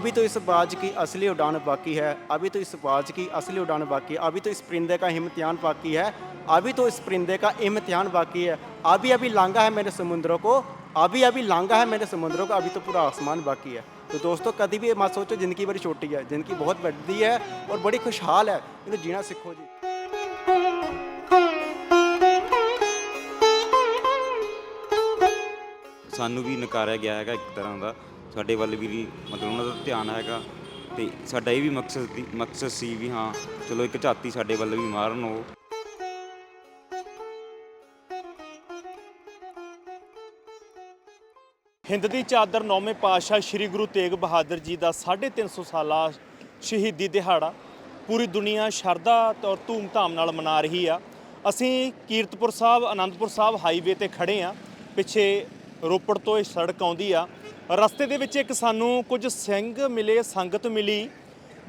अभी तो इस बाज की असली उड़ान बाकी है अभी तो इस बाज की असली उड़ान बाकी है अभी तो इस परिंदे का इम्तिहान बाकी है अभी तो इस परिंदे का इम्तिहान बाकी है अभी अभी लांगा है मेरे समुद्रों को अभी अभी लांगा है मेरे समुद्रों को अभी तो पूरा आसमान बाकी है तो दोस्तों कभी भी मत सोचो जिंदगी बड़ी छोटी है जिंदगी बहुत बड़ी है और बड़ी खुशहाल है इन्हें जीना सीखो जी ਸਾਨੂੰ ਵੀ ਨਕਾਰਿਆ ਗਿਆ ਹੈਗਾ ਇੱਕ ਤਰ੍ਹਾਂ ਦਾ ਸਾਡੇ ਵੱਲ ਵੀ ਮਤਲਬ ਉਹਨਾਂ ਦਾ ਧਿਆਨ ਹੈਗਾ ਤੇ ਸਾਡਾ ਇਹ ਵੀ ਮਕਸਦ ਦੀ ਮਕਸਦ ਸੀ ਵੀ ਹਾਂ, ਚਲੋ ਇੱਕ ਝਾਤੀ ਸਾਡੇ ਵੱਲ ਵੀ ਮਾਰਨ ਉਹ। ਹਿੰਦ ਦੀ ਚਾਦਰ ਨੌਵੇਂ ਪਾਤਸ਼ਾਹ ਸ੍ਰੀ ਗੁਰੂ ਤੇਗ ਬਹਾਦਰ ਜੀ ਦਾ 350 ਸਾਲਾ ਸ਼ਹੀਦੀ ਦਿਹਾੜਾ ਪੂਰੀ ਦੁਨੀਆ ਸ਼ਰਧਾ ਤੌਰ ਧੂਮ-ਧਾਮ ਨਾਲ ਮਨਾ ਰਹੀ ਆ। ਅਸੀਂ ਕੀਰਤਪੁਰ ਸਾਹਿਬ ਆਨੰਦਪੁਰ ਸਾਹਿਬ ਹਾਈਵੇ ਤੇ ਖੜੇ ਆ। ਪਿੱਛੇ ਰੋਪੜ ਤੋਂ ਇਹ ਸੜਕ ਆਉਂਦੀ ਆ। ਰਸਤੇ ਦੇ ਵਿੱਚ ਇੱਕ ਸਾਨੂੰ ਕੁਝ ਸਿੰਘ ਮਿਲੇ, ਸੰਗਤ ਮਿਲੀ,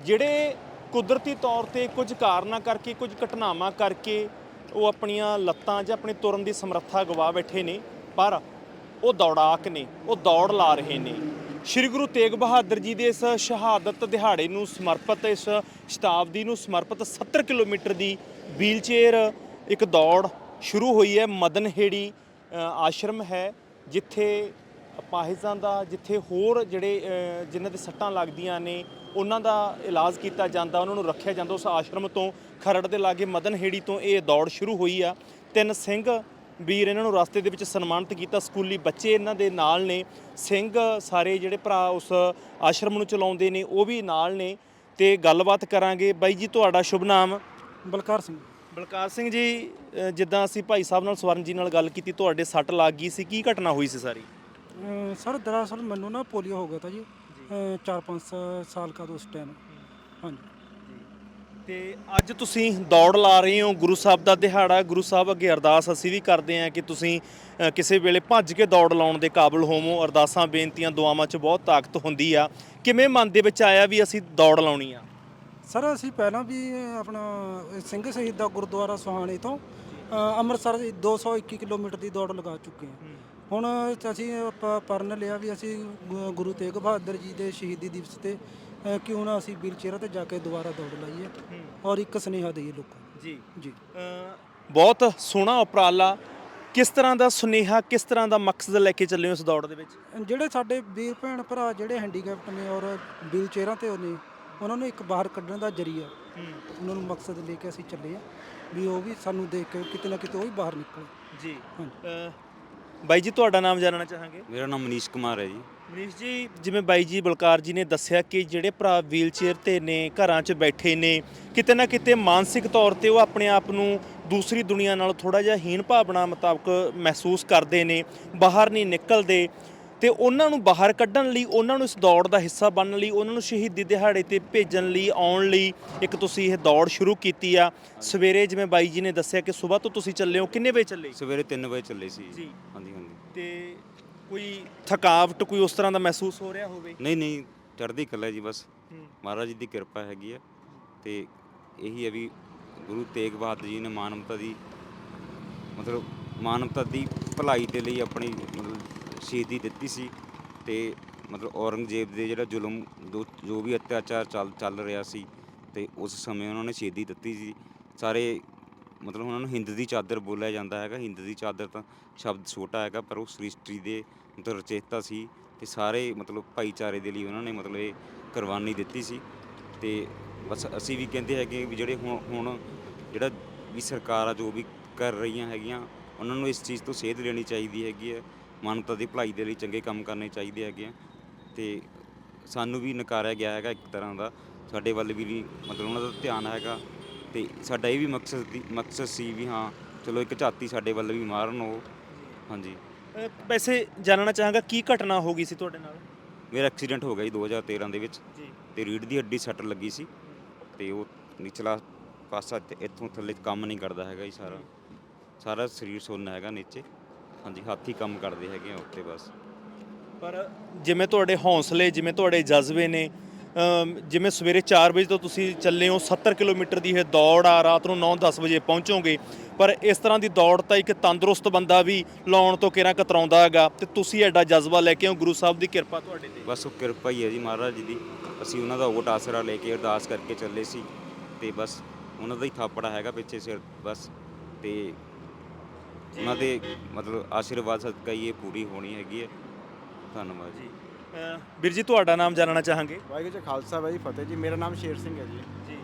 ਜਿਹੜੇ ਕੁਦਰਤੀ ਤੌਰ ਤੇ ਕੁਝ ਕਾਰਨਾਂ ਕਰਕੇ, ਕੁਝ ਘਟਨਾਵਾਂ ਕਰਕੇ ਉਹ ਆਪਣੀਆਂ ਲੱਤਾਂ ਜਾਂ ਆਪਣੀ ਤੁਰਨ ਦੀ ਸਮਰੱਥਾ ਗਵਾ ਬੈਠੇ ਨੇ, ਪਰ ਉਹ ਦੌੜਾਕ ਨੇ, ਉਹ ਦੌੜ ਲਾ ਰਹੇ ਨੇ। ਸ਼੍ਰੀ ਗੁਰੂ ਤੇਗ ਬਹਾਦਰ ਜੀ ਦੇ ਇਸ ਸ਼ਹਾਦਤ ਦਿਹਾੜੇ ਨੂੰ ਸਮਰਪਿਤ, ਇਸ ਸ਼ਤਾਬਦੀ ਨੂੰ ਸਮਰਪਿਤ 70 ਕਿਲੋਮੀਟਰ ਦੀ ਵੀਲਚੇਅਰ ਇੱਕ ਦੌੜ ਸ਼ੁਰੂ ਹੋਈ ਹੈ। ਮਦਨਹੇੜੀ ਆਸ਼ਰਮ ਹੈ। ਜਿੱਥੇ ਅਪਾਹਿਜਾਂ ਦਾ, ਜਿੱਥੇ ਹੋਰ ਜਿਹੜੇ ਜਿਨ੍ਹਾਂ ਦੇ ਸੱਟਾਂ ਲੱਗਦੀਆਂ ਨੇ, ਉਹਨਾਂ ਦਾ ਇਲਾਜ ਕੀਤਾ ਜਾਂਦਾ, ਉਹਨਾਂ ਨੂੰ ਰੱਖਿਆ ਜਾਂਦਾ, ਉਸ ਆਸ਼ਰਮ ਤੋਂ ਖਰੜ ਦੇ ਲਾਗੇ ਮਦਨਹੇੜੀ ਤੋਂ ਇਹ ਦੌੜ ਸ਼ੁਰੂ ਹੋਈ ਆ। ਤਿੰਨ ਸਿੰਘ ਵੀਰ ਇਹਨਾਂ ਨੂੰ ਰਸਤੇ ਦੇ ਵਿੱਚ ਸਨਮਾਨਿਤ ਕੀਤਾ, ਸਕੂਲੀ ਬੱਚੇ ਇਹਨਾਂ ਦੇ ਨਾਲ ਨੇ। ਸਿੰਘ ਸਾਰੇ ਜਿਹੜੇ ਭਰਾ ਉਸ ਆਸ਼ਰਮ ਨੂੰ ਚਲਾਉਂਦੇ ਨੇ, ਉਹ ਵੀ ਨਾਲ ਨੇ। ਤੇ ਗੱਲਬਾਤ ਕਰਾਂਗੇ। ਬਾਈ ਜੀ, ਤੁਹਾਡਾ ਸ਼ੁਭ ਨਾਮ? ਬਲਕਾਰ ਸਿੰਘ। ਬਲਕਾਰ ਸਿੰਘ ਜੀ ਅ, ਜਿੱਦਾਂ ਅਸੀਂ ਭਾਈ ਸਾਹਿਬ ਨਾਲ ਸਵਰਨ ਜੀ ਨਾਲ ਗੱਲ ਕੀਤੀ ਤੁਹਾਡੇ ਸੱਟ ਲੱਗ ਗਈ ਸੀ ਕੀ ਘਟਨਾ ਹੋਈ ਸੀ ਸਾਰੀ? ਸਰ ਦਰਅਸਲ ਮੈਨੂੰ ਨਾ ਪੋਲੀਓ ਹੋ ਗਿਆ ਤਾ ਜੀ 4-5 ਸਾਲ ਕਾ ਉਸ ਟਾਈਮ ਹਾਂਜੀ। ਤੇ ਅੱਜ ਤੁਸੀਂ ਦੌੜ ਲਾ ਰਹੇ ਹੋ ਗੁਰੂ ਸਾਹਿਬ ਦਾ ਦਿਹਾੜਾ। ਗੁਰੂ ਸਾਹਿਬ ਅੱਗੇ ਅਰਦਾਸ ਅਸੀਂ ਵੀ ਕਰਦੇ ਹਾਂ ਕਿ ਤੁਸੀਂ ਅ, ਕਿਸੇ ਵੇਲੇ ਭੱਜ ਕੇ ਦੌੜ ਲਾਉਣ ਦੇ ਕਾਬਿਲ ਹੋਵੋ। ਅਰਦਾਸਾਂ ਬੇਨਤੀਆਂ ਦੁਆਵਾਂ 'ਚ ਬਹੁਤ ਤਾਕਤ ਹੁੰਦੀ ਆ। ਕਿਵੇਂ ਮਨ ਦੇ ਵਿੱਚ ਆਇਆ ਵੀ ਅਸੀਂ ਦੌੜ ਲਾਉਣੀ ਆ? ਸਰ ਅਸੀਂ ਪਹਿਲਾਂ ਵੀ ਆਪਣਾ ਸਿੰਘ ਸ਼ਹੀਦ ਦਾ ਗੁਰਦੁਆਰਾ ਸੁਹਾਣੇ ਤੋਂ ਅਹ ਅੰਮ੍ਰਿਤਸਰ ਦੀ 221 ਕਿਲੋਮੀਟਰ ਦੀ ਦੌੜ ਲਗਾ ਚੁੱਕੇ ਹਾਂ। ਹੁਣ ਅਸੀਂ ਪ- ਪਰਨ ਲਿਆ ਵੀ ਅਸੀਂ ਗੁ- ਗੁਰੂ ਤੇਗ ਬਹਾਦਰ ਜੀ ਦੇ ਸ਼ਹੀਦੀ ਦਿਵਸ ਤੇ ਕਿਉਂ ਨਾ ਅਸੀਂ ਵੀਲਚੇਅਰ ਤੇ ਜਾ ਕੇ ਦੁਬਾਰਾ ਦੌੜ ਲਾਈਏ ਔਰ ਇੱਕ ਸੁਨੇਹਾ ਦਈਏ ਲੋਕਾਂ ਨੂੰ। ਜੀ। ਜੀ। ਬਹੁਤ ਸੋਹਣਾ ਉਪਰਾਲਾ। ਕਿਸ ਤਰ੍ਹਾਂ ਦਾ ਸੁਨੇਹਾ ਕਿਸ ਤਰ੍ਹਾਂ ਦਾ ਮਕਸਦ ਲੈ ਕੇ ਚੱਲੇ ਹੋ ਇਸ ਦੌੜ ਦੇ ਵਿੱਚ? ਜਿਹੜੇ ਸਾਡੇ ਵੀਰ ਭੈਣ ਭਰਾ ਜਿਹੜੇ ਹੈਂਡੀਕੈਪਟ ਨੇ ਔਰ ਵੀਲ ਚੇਅਰਾਂ ਤੇ ਨੇ ਉਹਨਾਂ ਨੂੰ ਇੱਕ ਬਾਹਰ ਕੱਢਣ ਦਾ ਜਰੀਆ ਉਹਨਾਂ ਨੂੰ ਮਕਸਦ ਲੈ ਕੇ ਅਸੀਂ ਚੱਲੇ ਆ ਵੀ ਉਹ ਵੀ ਸਾਨੂੰ ਦੇਖ ਕੇ ਕਿਤੇ ਨਾ ਕਿਤੇ ਉਹ ਵੀ ਬਾਹਰ ਨਿਕਲੇ। ਜੀ। ਹਾਂਜੀ। ਬਾਈ ਜੀ ਤੁਹਾਡਾ ਨਾਮ ਜਾਣਨਾ ਚਾਹਾਂਗੇ? ਮੇਰਾ ਨਾਮ ਮਨੀਸ਼ ਕੁਮਾਰ ਹੈ ਜੀ। ਮਨੀਸ਼ ਜੀ ਜਿਵੇਂ ਬਾਈ ਜੀ ਬਲਕਾਰ ਜੀ ਨੇ ਦੱਸਿਆ ਕਿ ਜਿਹੜੇ ਭਰਾ ਵੀਲਚੇਅਰ ਤੇ ਨੇ ਘਰਾਂ 'ਚ ਬੈਠੇ ਨੇ ਕਿਤੇ ਨਾ ਕਿਤੇ ਮਾਨਸਿਕ ਤੌਰ ਤੇ ਉਹ ਆਪਣੇ ਆਪ ਨੂੰ ਦੂਸਰੀ ਦੁਨੀਆ ਨਾਲ ਥੋੜਾ ਜਿਹਾ ਹੀਣ ਭਾਵਨਾ ਮੁਤਾਬਕ ਮਹਿਸੂਸ ਕਰਦੇ ਨੇ ਬਾਹਰ ਨਹੀਂ ਨਿਕਲਦੇ। ਤੇ ਉਹਨਾਂ ਨੂੰ ਬਾਹਰ ਕੱਢਣ ਲਈ ਉਹਨਾਂ ਨੂੰ ਇਸ ਦੌੜ ਦਾ ਹਿੱਸਾ ਬਣਨ ਲਈ ਉਹਨਾਂ ਨੂੰ ਸ਼ਹੀਦੀ ਦਿਹਾੜੇ ਤੇ ਭੇਜਣ ਲਈ ਆਉਣ ਲਈ ਇੱਕ ਤੁਸੀਂ ਇਹ ਦੌੜ ਸ਼ੁਰੂ ਕੀਤੀ ਆ। ਸਵੇਰੇ ਜਿਵੇਂ ਬਾਈ ਜੀ ਨੇ ਦੱਸਿਆ ਕਿ ਸਵੇਰ ਤੋਂ ਤੁਸੀਂ ਚੱਲੇ ਹੋ ਕਿੰਨੇ ਵਜੇ ਚੱਲੇ? ਸਵੇਰੇ 3 ਵਜੇ ਚੱਲੇ ਸੀ। ਜੀ। ਹਾਂਜੀ ਹਾਂਜੀ। ਤੇ ਕੋਈ ਥਕਾਵਟ ਕੋਈ ਉਸ ਤਰ੍ਹਾਂ ਦਾ ਮਹਿਸੂਸ ਹੋ ਰਿਹਾ ਹੋਵੇ? ਨਹੀਂ ਨਹੀਂ ਚੜ੍ਹਦੀ ਕਲਾ ਜੀ ਬਸ। ਮਹਾਰਾਜ ਜੀ ਦੀ ਕਿਰਪਾ ਹੈਗੀ ਹੈ ਤੇ ਇਹੀ ਹੈ ਵੀ ਗੁਰੂ ਤੇਗ ਬਹਾਦਰ ਜੀ ਨੇ ਮਾਨਵਤਾ ਦੀ ਮਤਲਬ ਮਾਨਵਤਾ ਦੀ ਭਲਾਈ ਦੇ ਲਈ ਆਪਣੀ ਮਤਲਬ ਸ਼ਹੀਦੀ ਦਿੱਤੀ ਸੀ ਤੇ ਮਤਲਬ ਔਰੰਗਜ਼ੇਬ ਦੇ ਜਿਹੜਾ ਜ਼ੁਲਮ ਜੋ- ਜੋ ਵੀ ਅਤਿਆਚਾਰ ਚੱਲ ਚੱਲ ਰਿਹਾ ਸੀ ਤੇ ਉਸ ਸਮੇਂ ਉਹਨਾਂ ਨੇ ਸ਼ਹੀਦੀ ਦਿੱਤੀ ਸੀ। ਸਾਰੇ ਮਤਲਬ ਉਹਨਾਂ ਨੂੰ ਹਿੰਦ ਦੀ ਚਾਦਰ ਬੋਲਿਆ ਜਾਂਦਾ ਹੈਗਾ। ਹਿੰਦ ਦੀ ਚਾਦਰ ਤਾਂ ਸ਼ਬਦ ਛੋਟਾ ਹੈਗਾ, ਪਰ ਉਹ ਸ੍ਰਿਸ਼ਟੀ ਦੇ ਮਤਲਬ ਰਚੇਤਾ ਸੀ ਤੇ ਸਾਰੇ ਮਤਲਬ ਭਾਈਚਾਰੇ ਦੇ ਲਈ ਉਹਨਾਂ ਨੇ ਮਤਲਬ ਇਹ ਕੁਰਬਾਨੀ ਦਿੱਤੀ ਸੀ। ਤੇ ਬਸ ਅਸੀਂ ਵੀ ਕਹਿੰਦੇ ਹੈਗੇ ਵੀ ਜਿਹੜੇ ਹੁਣ ਹੁਣ ਜਿਹੜਾ ਵੀ ਸਰਕਾਰਾਂ ਜੋ ਵੀ ਕਰ ਰਹੀਆਂ ਹੈਗੀਆਂ, ਉਹਨਾਂ ਨੂੰ ਇਸ ਚੀਜ਼ ਤੋਂ ਸੇਧ ਲੈਣੀ ਚਾਹੀਦੀ ਹੈਗੀ ਹੈ। ਮਾਨਵਤਾ ਦੀ ਭਲਾਈ ਦੇ ਲਈ ਚੰਗੇ ਕੰਮ ਕਰਨੇ ਚਾਹੀਦੇ ਹੈਗੇ ਆ ਤੇ ਸਾਨੂੰ ਵੀ ਨਕਾਰਿਆ ਗਿਆ ਹੈਗਾ ਇੱਕ ਤਰ੍ਹਾਂ ਦਾ। ਸਾਡੇ ਵੱਲ ਵੀ ਵੀ ਮਤਲਬ ਉਹਨਾਂ ਦਾ ਧਿਆਨ ਹੈਗਾ ਤੇ ਸਾਡਾ ਇਹ ਵੀ ਮਕਸਦ ਦੀ ਮਕਸਦ ਸੀ ਵੀ ਹਾਂ ਚਲੋ ਇੱਕ ਝਾਤੀ ਸਾਡੇ ਵੱਲ ਵੀ ਮਾਰਨ ਉਹ। ਹਾਂਜੀ। ਅਹ ਵੈਸੇ ਜਾਣਨਾ ਚਾਹਾਂਗਾ ਕੀ ਘਟਨਾ ਹੋ ਗਈ ਸੀ ਤੁਹਾਡੇ ਨਾਲ? ਮੇਰਾ ਐਕਸੀਡੈਂਟ ਹੋ ਗਿਆ ਜੀ 2013 ਦੇ ਵਿੱਚ। ਜੀ। ਤੇ ਰੀੜ ਦੀ ਹੱਡੀ ਸੱਟ ਲੱਗੀ ਸੀ ਤੇ ਉਹ ਨਿਚਲਾ ਪਾਸਾ ਤੇ ਇੱਥੋਂ ਥੱਲੇ ਕੰਮ ਨਹੀਂ ਕਰਦਾ ਹੈਗਾ ਜੀ ਸਾਰਾ। ਸਾਰਾ ਸਰੀਰ ਸੁੰਨ ਹੈਗਾ ਨੀਚੇ। ਹਾਂਜੀ ਹੱਥੀ ਕੰਮ ਕਰਦੇ ਹੈਗੇ ਆ ਉੱਤੇ ਬਸ। ਪਰ ਜਿਵੇਂ ਤੁਹਾਡੇ ਹੌਸਲੇ ਜਿਵੇਂ ਤੁਹਾਡੇ ਜਜ਼ਬੇ ਨੇ ਅਮ, ਜਿਵੇਂ ਸਵੇਰੇ 4 ਵਜੇ ਤੋਂ ਤੁਸੀਂ ਚੱਲੇ ਹੋ 70 ਕਿਲੋਮੀਟਰ ਦੀ ਇਹ ਦੌੜ ਆ ਰਾਤ ਨੂੰ 9-10 ਵਜੇ ਪਹੁੰਚੋਗੇ ਪਰ ਇਸ ਤਰ੍ਹਾਂ ਦੀ ਦੌੜ ਤਾਂ ਇੱਕ ਤੰਦਰੁਸਤ ਬੰਦਾ ਵੀ ਲਾਉਣ ਤੋਂ ਕਿਹੜਾ ਕਤਰਾਉਂਦਾ ਹੈਗਾ ਤੇ ਤੁਸੀਂ ਐਡਾ ਜਜ਼ਬਾ ਲੈ ਕੇ ਆਓ ਗੁਰੂ ਸਾਹਿਬ ਦੀ ਕਿਰਪਾ ਤੁਹਾਡੇ ਤੇ ਬਸ ਉਹ ਕਿਰਪਾ ਹੀ ਹੈ ਜੀ ਮਹਾਰਾਜ ਜੀ ਦੀ। ਅਸੀਂ ਉਹਨਾਂ ਦਾ ਓਟ ਆਸਰਾ ਲੈ ਕੇ ਅਰਦਾਸ ਕਰਕੇ ਚੱਲੇ ਸੀ ਤੇ ਬਸ ਉਹਨਾਂ ਦਾ ਹੀ ਥਾਪੜਾ ਹੈਗਾ ਪਿੱਛੇ ਸਿਰ ਬਸ। ਤੇ ਉਹਨਾਂ ਦੇ ਮਤਲਬ ਆਸ਼ੀਰਵਾਦ ਸਦਕਾ ਹੀ ਇਹ ਪੂਰੀ ਹੋਣੀ ਹੈਗੀ ਹੈ। ਧੰਨਵਾਦ ਜੀ। ਵੀਰ ਜੀ ਤੁਹਾਡਾ ਨਾਮ ਜਾਣਨਾ ਚਾਹਾਂਗੇ? ਵਾਹਿਗੁਰੂ ਜੀ ਕਾ ਖਾਲਸਾ ਵਾਹਿਗੁਰੂ ਜੀ ਕੀ ਫਤਿਹ ਜੀ। ਮੇਰਾ ਨਾਮ ਸ਼ੇਰ ਸਿੰਘ ਹੈ ਜੀ। ਜੀ।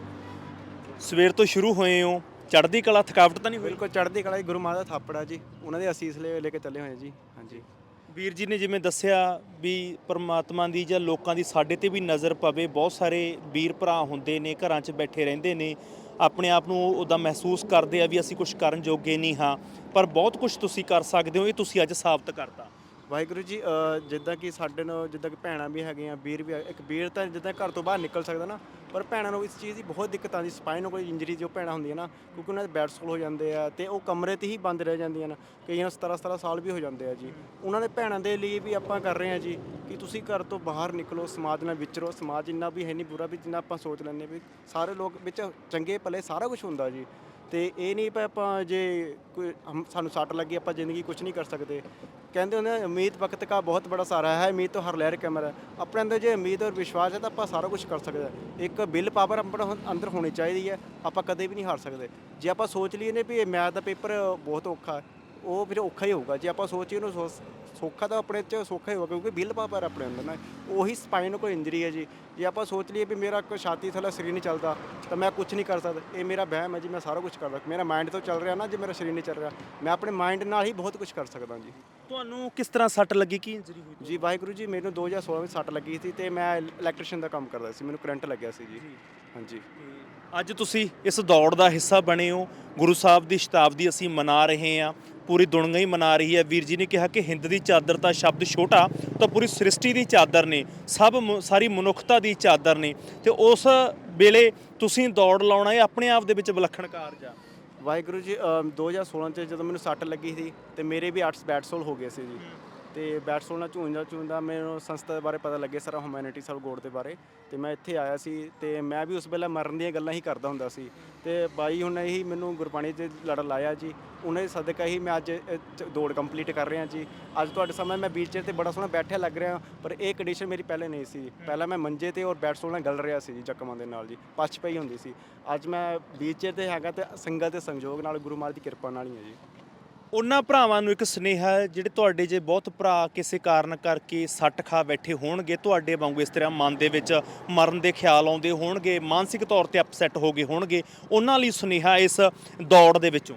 ਸਵੇਰ ਤੋਂ ਸ਼ੁਰੂ ਹੋਏ ਹੋ। ਚੜ੍ਹਦੀ ਕਲਾ ਥਕਾਵਟ ਤਾਂ ਨਹੀਂ ਹੋਈ? ਬਿਲਕੁਲ ਚੜ੍ਹਦੀ ਕਲਾ ਜੀ ਗੁਰੂ ਮਹਾਰਾਜ ਦਾ ਥਾਪੜਾ ਜੀ। ਉਹਨਾਂ ਦੇ ਅਸੀਸ ਲੈ ਲੈ ਕੇ ਚੱਲੇ ਹੋਏ ਜੀ। ਹਾਂਜੀ। ਵੀਰ ਜੀ ਨੇ ਜਿਵੇਂ ਦੱਸਿਆ ਵੀ ਪਰਮਾਤਮਾ ਦੀ ਜਾਂ ਲੋਕਾਂ ਦੀ ਸਾਡੇ ਤੇ ਵੀ ਨਜ਼ਰ ਪਵੇ ਬਹੁਤ ਸਾਰੇ ਵੀਰ ਭਰਾ ਹੁੰਦੇ ਨੇ ਘਰਾਂ 'ਚ ਬੈਠੇ ਰਹਿੰਦੇ ਨੇ। ਆਪਣੇ ਆਪ ਨੂੰ ਉਹਦਾ ਮਹਿਸੂਸ ਕਰਦੇ ਆ ਵੀ ਅਸੀਂ ਕੁਝ ਕਰਨ ਜੋਗੇ ਨਹੀਂ ਹਾਂ। ਪਰ ਬਹੁਤ ਕੁਝ ਤੁਸੀਂ ਕਰ ਸਕਦੇ ਹੋ, ਇਹ ਤੁਸੀਂ ਅੱਜ ਸਾਬਤ ਕਰਤਾ। ਵਾਹਿਗੁਰੂ ਜੀ ਅ, ਜਿੱਦਾਂ ਕਿ ਸਾਡੇ ਨੂੰ ਜਿੱਦਾਂ ਕਿ ਭੈਣਾਂ ਵੀ ਹੈਗੀਆਂ ਵੀਰ ਵੀ ਹੈ ਇੱਕ ਵੀਰ ਤਾਂ ਜਿੱਦਾਂ ਘਰ ਤੋਂ ਬਾਹਰ ਨਿਕਲ ਸਕਦਾ ਨਾ ਪਰ ਭੈਣਾਂ ਨੂੰ ਇਸ ਚੀਜ਼ ਦੀ ਬਹੁਤ ਦਿੱਕਤ ਆਉਂਦੀ ਸਪਾਈਨ ਨੂੰ ਕੋਈ ਇੰਜਰੀ ਜੋ ਭੈਣਾਂ ਹੁੰਦੀਆਂ ਨਾ ਕਿਉਂਕਿ ਉਹਨਾਂ ਦੇ ਬੈਡ ਸੋਲ ਹੋ ਜਾਂਦੇ ਆ ਤੇ ਉਹ ਕਮਰੇ ਤੇ ਹੀ ਬੰਦ ਰਹਿ ਜਾਂਦੀਆਂ ਨੇ ਕਈਆਂ 17 17 ਸਾਲ ਵੀ ਹੋ ਜਾਂਦੇ ਆ ਜੀ। ਉਹਨਾਂ ਦੇ ਭੈਣਾਂ ਦੇ ਲਈ ਵੀ ਆਪਾਂ ਕਰ ਰਹੇ ਆ ਜੀ ਕਿ ਤੁਸੀਂ ਘਰ ਤੋਂ ਬਾਹਰ ਨਿਕਲੋ ਸਮਾਜ ਨਾਲ ਵਿਚਰੋ ਸਮਾਜ ਇੰਨਾ ਵੀ ਹੈ ਨਹੀਂ ਬੁਰਾ ਵੀ ਜਿੰਨਾ ਆਪਾਂ ਸੋਚ ਲੈਂਦੇ ਵੀ ਸਾਰੇ ਲੋਕ ਵਿੱਚ ਚੰਗੇ ਭਲੇ ਸਾਰਾ ਕੁਝ ਹੁੰਦਾ ਜੀ। ਤੇ ਇਹ ਨਹੀਂ ਪਈ ਆਪਾਂ ਜੇ ਕੋਈ ਹਮ- ਸਾਨੂੰ ਸੱਟ ਲੱਗੀ ਆਪਾਂ ਜ਼ਿੰਦਗੀ ਕੁਝ ਨਹੀਂ ਕਰ ਸਕਦੇ। ਕਹਿੰਦੇ ਹੁੰਦੇ ਆ, ਉਮੀਦ ਵਕਤ ਦਾ ਬਹੁਤ ਬੜਾ ਸਹਾਰਾ ਹੈ ਉਮੀਦ ਤੋਂ ਹਰ ਲਹਿਰ ਕਮਰ ਹੈ। ਆਪਣੇ ਅੰਦਰ ਜੇ ਉਮੀਦ ਔਰ ਵਿਸ਼ਵਾਸ ਹੈ ਤਾਂ ਆਪਾਂ ਸਾਰਾ ਕੁਝ ਕਰ ਸਕਦੇ ਹਾਂ। ਇੱਕ ਬਿਲ ਪਾਵਰ ਆਪਣੇ ਹੁਣ ਅੰਦਰ ਹੋਣੀ ਚਾਹੀਦੀ ਹੈ ਆਪਾਂ ਕਦੇ ਵੀ ਨਹੀਂ ਹਾਰ ਸਕਦੇ। ਜੇ ਆਪਾਂ ਸੋਚ ਲਈਏ ਨੇ ਵੀ ਮੈਥ ਦਾ ਪੇਪਰ ਬਹੁਤ ਔਖਾ ਹੈ ਉਹ ਫਿਰ ਔਖਾ ਹੀ ਹੋਊਗਾ। ਜੇ ਆਪਾਂ ਸੋਚੀਏ ਉਹਨੂੰ ਸੋ- ਸੌਖਾ ਤਾਂ ਆਪਣੇ ਚ ਸੌਖਾ ਹੀ ਹੋਊਗਾ ਕਿਉਂਕਿ ਬਿਲ ਪਾਵਰ ਆਪਣੇ ਅੰਦਰ ਨਾ। ਉਹੀ ਸਪਾਈਨ ਕੋਈ ਇੰਜਰੀ ਹੈ ਜੀ। ਜੇ ਆਪਾਂ ਸੋਚ ਲਈਏ ਵੀ ਮੇਰਾ ਕੋਈ ਛਾਤੀ ਥੱਲੇ ਸਰੀਰ ਨਹੀਂ ਚੱਲਦਾ ਤਾਂ ਮੈਂ ਕੁਝ ਨਹੀਂ ਕਰ ਸਕਦਾ। ਇਹ ਮੇਰਾ ਵਹਿਮ ਹੈ ਜੀ ਮੈਂ ਸਾਰਾ ਕੁਝ ਕਰਦਾ ਮੇਰਾ ਮਾਈਂਡ ਤੋਂ ਚੱਲ ਰਿਹਾ ਨਾ ਜੇ ਮੇਰਾ ਸਰੀਰ ਨਹੀਂ ਚੱਲ ਰਿਹਾ। ਮੈਂ ਆਪਣੇ ਮਾਈਂਡ ਨਾਲ ਹੀ ਬਹੁਤ ਕੁਝ ਕਰ ਸਕਦਾ ਜੀ। ਤੁਹਾਨੂੰ ਕਿਸ ਤਰ੍ਹਾਂ ਸੱਟ ਲੱਗੀ? ਕੀ ਇੰਜਰੀ ਹੋਈ ਜੀ ਵਾਹਿਗੁਰੂ ਜੀ ਮੈਨੂੰ 2016 ਵਿੱਚ ਸੱਟ ਲੱਗੀ ਸੀ ਤੇ ਮੈਂ ਇਲੈਕਟ੍ਰੀਸ਼ੀਅਨ ਦਾ ਕੰਮ ਕਰਦਾ ਸੀ। ਮੈਨੂੰ ਕਰੰਟ ਲੱਗਿਆ ਸੀ ਜੀ। ਹਾਂਜੀ। ਅੱਜ ਤੁਸੀਂ ਇਸ ਦੌੜ ਦਾ ਹਿੱਸਾ ਬਣੇ ਹੋ। ਗੁਰੂ ਸਾਹਿਬ ਦੀ ਸ਼ਤਾਬਦੀ ਅਸੀਂ ਮਨਾ ਰਹੇ ਹਾਂ। ਪੂਰੀ ਦੁਨੀਆ ਹੀ ਮਨਾ ਰਹੀ ਹੈ। ਵੀਰ ਜੀ ਨੇ ਕਿਹਾ ਕਿ ਹਿੰਦ ਦੀ ਚਾਦਰ ਤਾਂ ਸ਼ਬਦ ਛੋਟਾ ਤਾਂ ਪੂਰੀ ਸ੍ਰਿਸ਼ਟੀ ਦੀ ਚਾਦਰ ਨੇ ਸਭ ਸਾਰੀ ਮਨੁੱਖਤਾ ਦੀ ਚਾਦਰ ਨੇ। ਤੇ ਉਸ ਵੇਲੇ ਤੁਸੀਂ ਦੌੜ ਲਾਉਣਾ ਇਹ ਆਪਣੇ ਆਪ ਦੇ ਵਿੱਚ ਵਿਲੱਖਣ ਕਾਰਜ ਆ ਵਾਹਿਗੁਰੂ ਜੀ ਅਮ 2016 ਚ ਜਦੋਂ ਮੈਨੂੰ ਸੱਟ ਲੱਗੀ ਸੀ ਤੇ ਮੇਰੇ ਵੀ 8 ਬੈਟ ਸੋਲ ਹੋ ਗਏ ਸੀ ਜੀ। ਤੇ ਬੈਟ ਸੋਲ ਨਾਲ ਝੂੰਝਦਾ ਝੂੰਝਦਾ ਮੈਨੂੰ ਸੰਸਥਾ ਦੇ ਬਾਰੇ ਪਤਾ ਲੱਗਿਆ ਸਾਰਾ ਹਿਊਮੈਨਿਟੀ ਸਰ ਗੋਡ ਦੇ ਬਾਰੇ। ਤੇ ਮੈਂ ਇੱਥੇ ਆਇਆ ਸੀ ਤੇ ਮੈਂ ਵੀ ਉਸ ਵੇਲੇ ਮਰਨ ਦੀਆਂ ਗੱਲਾਂ ਹੀ ਕਰਦਾ ਹੁੰਦਾ ਸੀ। ਤੇ ਬਾਈ ਹੁਣ ਇਹੀ ਮੈਨੂੰ ਗੁਰਬਾਣੀ ਦੇ ਲੜ ਲਾਇਆ ਜੀ। ਉਹਨਾਂ ਦੇ ਸਦਕਾ ਹੀ ਮੈਂ ਅੱਜ ਇਹ ਚ- ਦੌੜ ਕੰਪਲੀਟ ਕਰ ਰਿਹਾ ਜੀ। ਅੱਜ ਤੁਹਾਡੇ ਸਾਹਮਣੇ ਮੈਂ ਵੀਲਚੇਅਰ ਤੇ ਬੜਾ ਸੋਹਣਾ ਬੈਠਿਆ ਲੱਗ ਰਿਹਾ, ਪਰ ਇਹ ਕੰਡੀਸ਼ਨ ਮੇਰੀ ਪਹਿਲੇ ਨਹੀਂ ਸੀ। ਪਹਿਲਾਂ ਮੈਂ ਮੰਜੇ ਤੇ ਔਰ ਬੈਟ ਸੋਲ ਨਾਲ ਗਲ ਰਿਹਾ ਸੀ ਜੀ ਜ਼ਖਮਾਂ ਦੇ ਨਾਲ ਜੀ, ਪਛ ਪਈ ਹੁੰਦੀ ਸੀ। ਅੱਜ ਮੈਂ ਵੀਲਚੇਅਰ ਤੇ ਹੈਗਾ ਤੇ ਸੰਗਤ ਦੇ ਸੰਯੋਗ ਨਾਲ ਗੁਰੂ ਮਹਾਰਾਜ ਦੀ ਕਿਰਪਾ ਨਾਲ ਹੀ ਹੈ ਜੀ। ਉਹਨਾਂ ਭਰਾਵਾਂ ਨੂੰ ਇੱਕ ਸੁਨੇਹਾ ਹੈ ਜਿਹੜੇ ਤੁਹਾਡੇ ਜੇ ਬਹੁਤ ਭਰਾ ਕਿਸੇ ਕਾਰਨ ਕਰਕੇ ਸੱਟ ਖਾ ਬੈਠੇ ਹੋਣਗੇ ਤੁਹਾਡੇ ਵਾਂਗੂ ਇਸ ਤਰ੍ਹਾਂ ਮਨ ਦੇ ਵਿੱਚ ਮਰਨ ਦੇ ਖਿਆਲ ਆਉਂਦੇ ਹੋਣਗੇ ਮਾਨਸਿਕ ਤੌਰ ਤੇ ਅਪਸੈਟ ਹੋ ਗਏ ਹੋਣਗੇ ਉਹਨਾਂ ਲਈ ਸੁਨੇਹਾ ਇਸ ਦੌੜ ਦੇ ਵਿੱਚੋਂ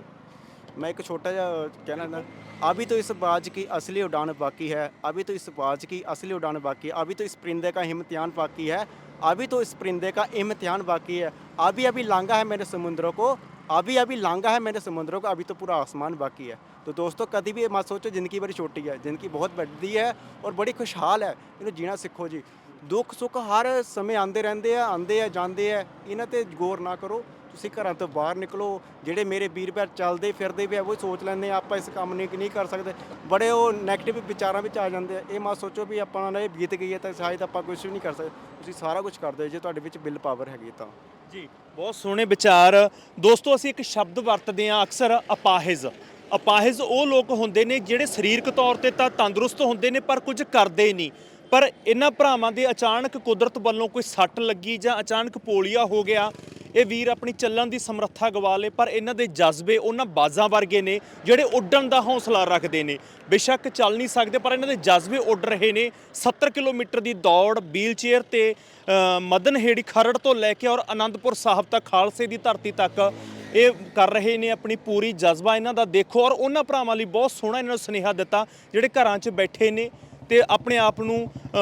मैं एक छोटा सा कहना था अभी तो इस बाज की असली उड़ान बाकी है अभी तो इस बाज की असली उड़ान बाकी है अभी तो इस परिंदे का इम्तिहान बाकी है अभी तो इस परिंदे का इम्तिहान बाकी है अभी अभी लांगा है मैंने समुद्रों को अभी अभी लांगा है मैंने समुद्रों को अभी तो पूरा आसमान बाकी है तो दोस्तों कभी भी ये मत सोचो ज़िंदगी बड़ी छोटी है ज़िंदगी बहुत बड़ी है और बड़ी खुशहाल है इन्हें जीना सीखो जी ਦੁੱਖ ਸੁੱਖ ਹਰ ਸਮੇਂ ਆਉਂਦੇ ਰਹਿੰਦੇ ਆ ਆਉਂਦੇ ਆ ਜਾਂਦੇ ਆ ਇਹਨਾਂ ਤੇ ਗੌਰ ਨਾ ਕਰੋ ਤੁਸੀਂ ਘਰਾਂ ਤੋਂ ਬਾਹਰ ਨਿਕਲੋ, ਜਿਹੜੇ ਮੇਰੇ ਵੀਰ ਭੈਣ ਚੱਲਦੇ ਫਿਰਦੇ ਵੀ ਆ, ਉਹ ਸੋਚ ਲੈਂਦੇ ਆ, ਆਪਾਂ ਇਸ ਕੰਮ ਨਹੀਂ ਨਹੀਂ ਕਰ ਸਕਦੇ। ਬੜੇ ਉਹ 네ਗੇਟਿਵ ਵਿਚਾਰਾਂ ਵਿੱਚ ਆ ਜਾਂਦੇ ਆ। ਇਹ ਮਾ ਸੋਚੋ ਵੀ ਆਪਾਂ ਨਾਲ ਇਹ ਬੀਤ ਗਈ ਹੈ ਤਾਂ ਸ਼ਾਇਦ ਆਪਾਂ ਕੁਝ ਵੀ ਨਹੀਂ ਕਰ ਸਕਦੇ। ਤੁਸੀਂ ਸਾਰਾ ਕੁਝ ਕਰਦੇ ਹੋ, ਜੇ ਤੁਹਾਡੇ ਵਿੱਚ ਬਿਲ ਪਾਵਰ ਹੈਗੀ ਤਾਂ। ਜੀ, ਬਹੁਤ ਸੋਹਣੇ ਵਿਚਾਰ। ਦੋਸਤੋ, ਅਸੀਂ ਇੱਕ ਸ਼ਬਦ ਵਰਤਦੇ ਹਾਂ ਅਕਸਰ, ਅਪਾਹਿਜ। ਅਪਾਹਿਜ ਉਹ ਲੋਕ ਹੁੰਦੇ ਨੇ ਜਿਹੜੇ ਸਰੀਰਕ ਤੌਰ ਤੇ ਤਾਂ ਤੰਦਰੁਸਤ ਹੁੰਦੇ ਨੇ, ਪਰ ਕੁਝ ਕਰਦੇ ਨਹੀਂ। ਪਰ ਇਹਨਾਂ ਭਰਾਵਾਂ ਦੇ ਅਚਾਨਕ ਕੁਦਰਤ ਵੱਲੋਂ ਕੋਈ ਸੱਟ ਲੱਗੀ ਜਾਂ ਅਚਾਨਕ ਪੋਲੀਆ ਹੋ ਗਿਆ ਇਹ ਵੀਰ ਆਪਣੀ ਚੱਲਣ ਦੀ ਸਮਰੱਥਾ ਗਵਾ ਲੇ ਪਰ ਇਹਨਾਂ ਦੇ ਜਜ਼ਬੇ ਉਹਨਾਂ ਬਾਜ਼ਾਂ ਵਰਗੇ ਨੇ ਜਿਹੜੇ ਉੱਡਣ ਦਾ ਹੌਸਲਾ ਰੱਖਦੇ ਨੇ। ਬੇਸ਼ੱਕ ਚੱਲ ਨਹੀਂ ਸਕਦੇ ਪਰ ਇਹਨਾਂ ਦੇ ਜਜ਼ਬੇ ਉੱਡ ਰਹੇ ਨੇ। 70 ਕਿਲੋਮੀਟਰ ਦੀ ਦੌੜ ਵੀਲਚੇਅਰ ਤੇ ਅ, ਮਦਨ ਹੇੜੀ ਖਰੜ ਤੋਂ ਲੈ ਕੇ ਔਰ ਆਨੰਦਪੁਰ ਸਾਹਿਬ ਤੱਕ ਖਾਲਸੇ ਦੀ ਧਰਤੀ ਤੱਕ ਇਹ ਕਰ ਰਹੇ ਨੇ ਆਪਣੀ ਪੂਰੀ ਜਜ਼ਬਾ। ਇਹਨਾਂ ਦਾ ਦੇਖੋ ਔਰ ਉਹਨਾਂ ਭਰਾਵਾਂ ਲਈ ਬਹੁਤ ਸੋਹਣਾ ਇਹਨਾਂ ਨੂੰ ਸੁਨੇਹਾ ਦਿੱਤਾ ਜਿਹੜੇ ਘਰਾਂ 'ਚ ਬੈਠੇ ਨੇ। ਤੇ ਆਪਣੇ ਆਪ ਨੂੰ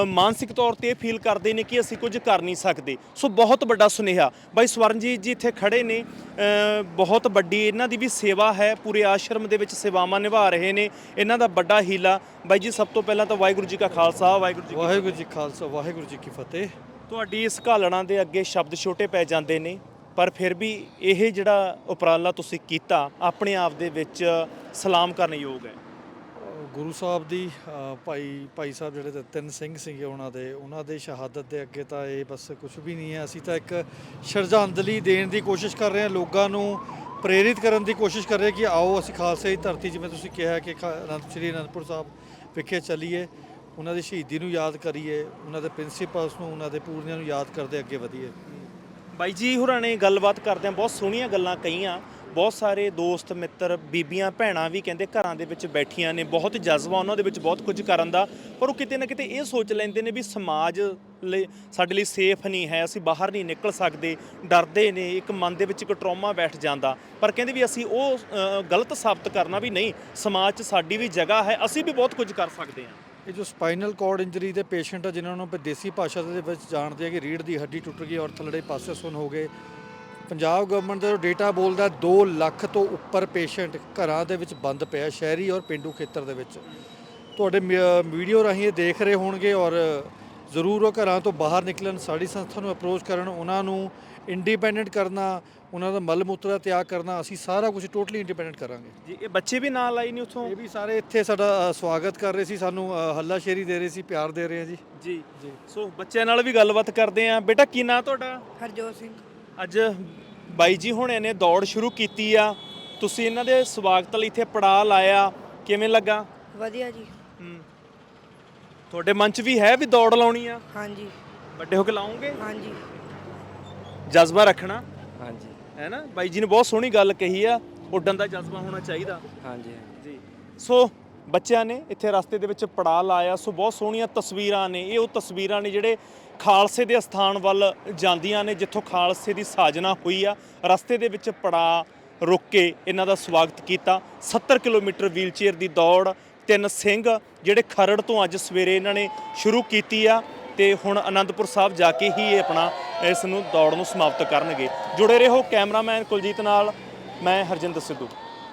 ਮਾਨਸਿਕ ਤੌਰ ਤੇ ਫੀਲ ਕਰਦੇ ਨੇ ਕਿ ਅਸੀਂ ਕੁਝ ਕਰ ਨਹੀਂ ਸਕਦੇ। ਸੋ ਬਹੁਤ ਵੱਡਾ ਸੁਨੇਹਾ। ਬਾਈ ਸਵਰਨਜੀਤ ਜੀ ਇੱਥੇ ਖੜੇ ਨੇ। ਬਹੁਤ ਵੱਡੀ ਇਹਨਾਂ ਦੀ ਵੀ ਸੇਵਾ ਹੈ। ਪੂਰੇ ਆਸ਼ਰਮ ਦੇ ਵਿੱਚ ਸੇਵਾਵਾਂ ਨਿਭਾ ਰਹੇ ਨੇ। ਇਹਨਾਂ ਦਾ ਵੱਡਾ ਹੀਲਾ। ਬਾਈ ਜੀ ਸਭ ਤੋਂ ਪਹਿਲਾਂ ਤਾਂ ਵਾਹਿਗੁਰੂ ਜੀ ਕਾ ਖਾਲਸਾ ਵਾਹਿਗੁਰੂ ਜੀ ਵਾਹਿਗੁਰੂ ਜੀ ਖਾਲਸਾ ਵਾਹਿਗੁਰੂ ਜੀ ਕੀ ਫਤਿਹ। ਤੁਹਾਡੀ ਇਸ ਘਾਲਣਾ ਦੇ ਅੱਗੇ ਸ਼ਬਦ ਛੋਟੇ ਪੈ ਜਾਂਦੇ ਨੇ ਪਰ ਫਿਰ ਵੀ ਇਹ ਜਿਹੜਾ ਉਪਰਾਲਾ ਤੁਸੀਂ ਕੀਤਾ ਆਪਣੇ ਆਪ ਦੇ ਵਿੱਚ ਸਲਾਮ ਕਰਨ ਯੋਗ ਹੈ। ਗੁਰੂ ਸਾਹਿਬ ਦੀ ਭਾਈ ਭਾਈ ਸਾਹਿਬ ਜਿਹੜੇ ਤਿੰਨ ਸਿੰਘ ਸੀਗੇ ਉਹਨਾਂ ਦੇ ਉਹਨਾਂ ਦੇ ਸ਼ਹਾਦਤ ਦੇ ਅੱਗੇ ਤਾਂ ਇਹ ਬਸ ਕੁਝ ਵੀ ਨਹੀਂ ਹੈ। ਅਸੀਂ ਤਾਂ ਇੱਕ ਸ਼ਰਧਾਂਜਲੀ ਦੇਣ ਦੀ ਕੋਸ਼ਿਸ਼ ਕਰ ਰਹੇ ਹਾਂ, ਲੋਕਾਂ ਨੂੰ ਪ੍ਰੇਰਿਤ ਕਰਨ ਦੀ ਕੋਸ਼ਿਸ਼ ਕਰ ਰਹੇ ਹਾਂ ਕਿ ਆਓ ਅਸੀਂ ਖਾਲਸੇ ਦੀ ਧਰਤੀ, ਜਿਵੇਂ ਤੁਸੀਂ ਕਿਹਾ ਕਿ ਖਾ- ਅਨੰਦ ਸ੍ਰੀ ਅਨੰਦਪੁਰ ਸਾਹਿਬ ਵਿਖੇ ਚੱਲੀਏ, ਉਹਨਾਂ ਦੀ ਸ਼ਹੀਦੀ ਨੂੰ ਯਾਦ ਕਰੀਏ, ਉਹਨਾਂ ਦੇ ਪ੍ਰਿੰਸੀਪਲਸ ਨੂੰ, ਉਹਨਾਂ ਦੇ ਪੂਰਨਿਆਂ ਨੂੰ ਯਾਦ ਕਰਦੇ ਅੱਗੇ ਵਧੀਏ। ਬਾਈ ਜੀ ਹੋਰਾਂ ਨੇ ਗੱਲਬਾਤ ਕਰਦੇ ਆ ਬਹੁਤ ਸੋਹਣੀਆਂ ਗੱਲਾਂ ਕਹੀਆਂ। ਬਹੁਤ ਸਾਰੇ ਦੋਸਤ, ਮਿੱਤਰ, ਬੀਬੀਆਂ, ਭੈਣਾਂ ਵੀ ਕਹਿੰਦੇ ਘਰਾਂ ਦੇ ਵਿੱਚ ਬੈਠੀਆਂ ਨੇ। ਬਹੁਤ ਜਜ਼ਬਾ ਉਹਨਾਂ ਦੇ ਵਿੱਚ ਬਹੁਤ ਕੁਝ ਕਰਨ ਦਾ। ਪਰ ਉਹ ਕਿਤੇ ਨਾ ਕਿਤੇ ਇਹ ਸੋਚ ਲੈਂਦੇ ਨੇ ਵੀ ਸਮਾਜ ਲਈ ਸਾਡੇ ਲਈ ਸੇਫ ਨਹੀਂ ਹੈ, ਅਸੀਂ ਬਾਹਰ ਨਹੀਂ ਨਿਕਲ ਸਕਦੇ, ਡਰਦੇ ਨੇ, ਇੱਕ ਮਨ ਦੇ ਵਿੱਚ ਇੱਕ ਟਰੋਮਾ ਬੈਠ ਜਾਂਦਾ। ਪਰ ਕਹਿੰਦੇ ਵੀ ਅਸੀਂ ਉਹ ਗਲਤ ਸਾਬਤ ਕਰਨਾ ਵੀ ਨਹੀਂ, ਸਮਾਜ 'ਚ ਸਾਡੀ ਵੀ ਜਗ੍ਹਾ ਹੈ, ਅਸੀਂ ਵੀ ਬਹੁਤ ਕੁਝ ਕਰ ਸਕਦੇ ਹਾਂ। ਇਹ ਜੋ ਸਪਾਈਨਲ ਕਾਰਡ ਇੰਜਰੀ ਦੇ ਪੇਸ਼ੈਂਟ ਆ, ਜਿਨ੍ਹਾਂ ਨੂੰ ਆਪਾਂ ਦੇਸੀ ਭਾਸ਼ਾ ਦੇ ਵਿੱਚ ਜਾਣਦੇ ਆ ਕਿ ਰੀੜ ਦੀ ਹੱਡੀ ਟੁੱਟ ਗਈ ਔਰ ਥੱਲੜੇ ਪਾਸੇ ਸੁੰਨ ਹੋ ਗਏ ਪੰਜਾਬ ਗਵਰਨਮੈਂਟ ਦਾ ਜੋ ਡੇਟਾ ਬੋਲਦਾ 2 ਲੱਖ ਤੋਂ ਉੱਪਰ ਪੇਸ਼ੈਂਟ ਘਰਾਂ ਦੇ ਵਿੱਚ ਬੰਦ ਪਿਆ ਸ਼ਹਿਰੀ ਔਰ ਪਿੰਡੂ ਖੇਤਰ ਦੇ ਵਿੱਚ। ਤੁਹਾਡੇ ਵੀਡੀਓ ਰਾਹੀਂ ਇਹ ਦੇਖ ਰਹੇ ਹੋਣਗੇ ਔਰ ਜ਼ਰੂਰ ਉਹ ਘਰਾਂ ਤੋਂ ਬਾਹਰ ਨਿਕਲਣ ਸਾਡੀ ਸੰਸਥਾ ਨੂੰ ਅਪਰੋਚ ਕਰਨ ਉਹਨਾਂ ਨੂੰ ਇੰਡੀਪੈਂਡੈਂਟ ਕਰਨਾ ਉਹਨਾਂ ਦਾ ਮਲ ਮੂਤਰ ਦਾ ਤਿਆਗ ਕਰਨਾ ਅਸੀਂ ਸਾਰਾ ਕੁਝ ਟੋਟਲੀ ਇੰਡੀਪੈਂਡੈਂਟ ਕਰਾਂਗੇ। ਜੀ ਇਹ ਬੱਚੇ ਵੀ ਨਾਲ ਆਏ ਨੇ ਉੱਥੋਂ? ਇਹ ਵੀ ਸਾਰੇ ਇੱਥੇ ਸਾਡਾ ਸਵਾਗਤ ਕਰ ਰਹੇ ਸੀ ਸਾਨੂੰ ਹੱਲਾਸ਼ੇਰੀ ਦੇ ਰਹੇ ਸੀ ਪਿਆਰ ਦੇ ਰਹੇ ਆ ਜੀ। ਜੀ ਜੀ। ਸੋ ਬੱਚਿਆਂ ਨਾਲ ਵੀ ਗੱਲਬਾਤ ਕਰਦੇ ਆ ਬੇਟਾ ਕੀ ਨਾਂ ਤੁਹਾਡਾ? ਹਰਜੋਤ ਸਿੰਘ। ਅੱਜ ਬਾਈ ਜੀ ਹੁਣੇ ਨੇ ਦੌੜ ਸ਼ੁਰੂ ਕੀਤੀ ਆ। ਤੁਸੀਂ ਇਹਨਾਂ ਦੇ ਸਵਾਗਤ ਲਈ ਇੱਥੇ ਪੜਾਅ ਲਾਇਆ। ਕਿਵੇਂ ਲੱਗਾ? ਵਧੀਆ ਜੀ। ਹੂੰ। ਤੁਹਾਡੇ ਮਨ 'ਚ ਵੀ ਹੈ ਵੀ ਦੌੜ ਲਾਉਣੀ ਆ? ਹਾਂਜੀ। ਵੱਡੇ ਹੋ ਕੇ ਲਾਉਂਗੇ ਹਾਂਜੀ। ਜਜ਼ਬਾ ਰੱਖਣਾ। ਹਾਂਜੀ। ਹੈ ਨਾ? ਬਾਈ ਜੀ ਨੇ ਬਹੁਤ ਸੋਹਣੀ ਗੱਲ ਕਹੀ ਆ। ਉੱਡਣ ਦਾ ਜਜ਼ਬਾ ਹੋਣਾ ਚਾਹੀਦਾ। ਹਾਂਜੀ। ਜੀ। ਸੋ ਬੱਚਿਆਂ ਨੇ ਇੱਥੇ ਰਸਤੇ ਦੇ ਵਿੱਚ ਪੜਾਅ ਲਾਇਆ। ਸੋ ਬਹੁਤ ਸੋਹਣੀਆਂ ਤਸਵੀਰਾਂ ਨੇ। ਇਹ ਉਹ ਤਸਵੀਰਾਂ ਨੇ ਜਿਹੜੇ ਖਾਲਸੇ ਦੇ ਅਸਥਾਨ ਵੱਲ ਜਾਂਦੀਆਂ ਨੇ, ਜਿੱਥੋਂ ਖਾਲਸੇ ਦੀ ਸਾਜਨਾ ਹੋਈ ਆ। ਰਸਤੇ ਦੇ ਵਿੱਚ ਪੜਾਅ ਰੁਕ ਕੇ ਇਹਨਾਂ ਦਾ ਸਵਾਗਤ ਕੀਤਾ। 70 ਕਿਲੋਮੀਟਰ ਵੀਲਚੇਅਰ ਦੀ ਦੌੜ ਤਿੰਨ ਸਿੰਘ, ਜਿਹੜੇ ਖਰੜ ਤੋਂ ਅੱਜ ਸਵੇਰੇ ਇਹਨਾਂ ਨੇ ਸ਼ੁਰੂ ਕੀਤੀ ਆ ਤੇ ਹੁਣ ਅਨੰਦਪੁਰ ਸਾਹਿਬ ਜਾ ਕੇ ਹੀ ਇਹ ਆਪਣਾ ਇਸ ਨੂੰ ਦੌੜ ਨੂੰ ਸਮਾਪਤ ਕਰਨਗੇ। ਜੁੜੇ ਰਹੋ ਕੈਮਰਾਮੈਨ ਕੁਲਜੀਤ ਨਾਲ, ਮੈਂ ਹਰਜਿੰਦਰ ਸਿੱਧੂ।